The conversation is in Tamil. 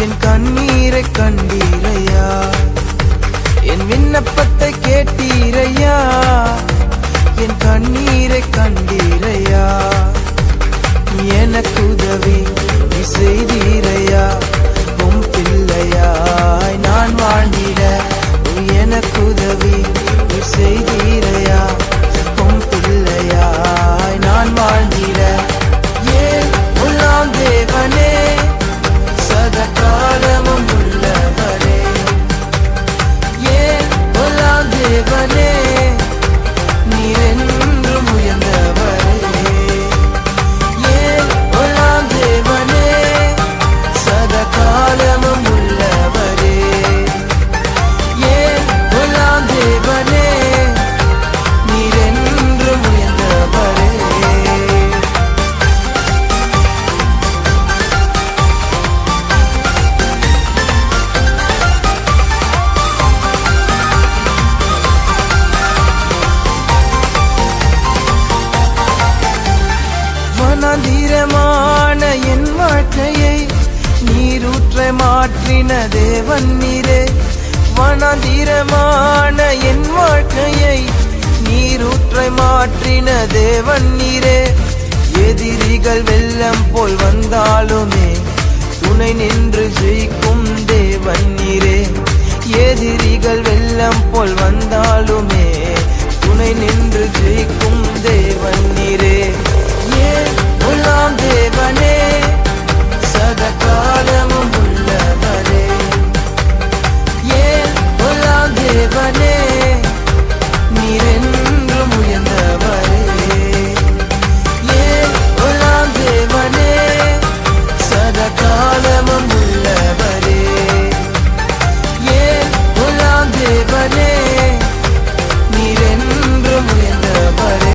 என் கண்ணீரை கண்டீரையா? என் விண்ணப்பத்தை கேட்டீரையா? என் கண்ணீரை கண்டீரையா? எனக்கு உதவி வனதீரமான என் வாழ்க்கையை நீரூற்ற மாற்றின தேவன் நீரே. வனதீரமான என் வாழ்க்கையை நீரூற்ற மாற்றின தேவன் நீரே. எதிரிகள் வெள்ளம் போல் வந்தாலுமே துணை நின்று ஜெயிக்கும் தேவன் நீரே. எதிரிகள் வெள்ளம் போல் வந்தாலுமே துணை நின்று ஜெயிக்கும் தேவன் நீரே.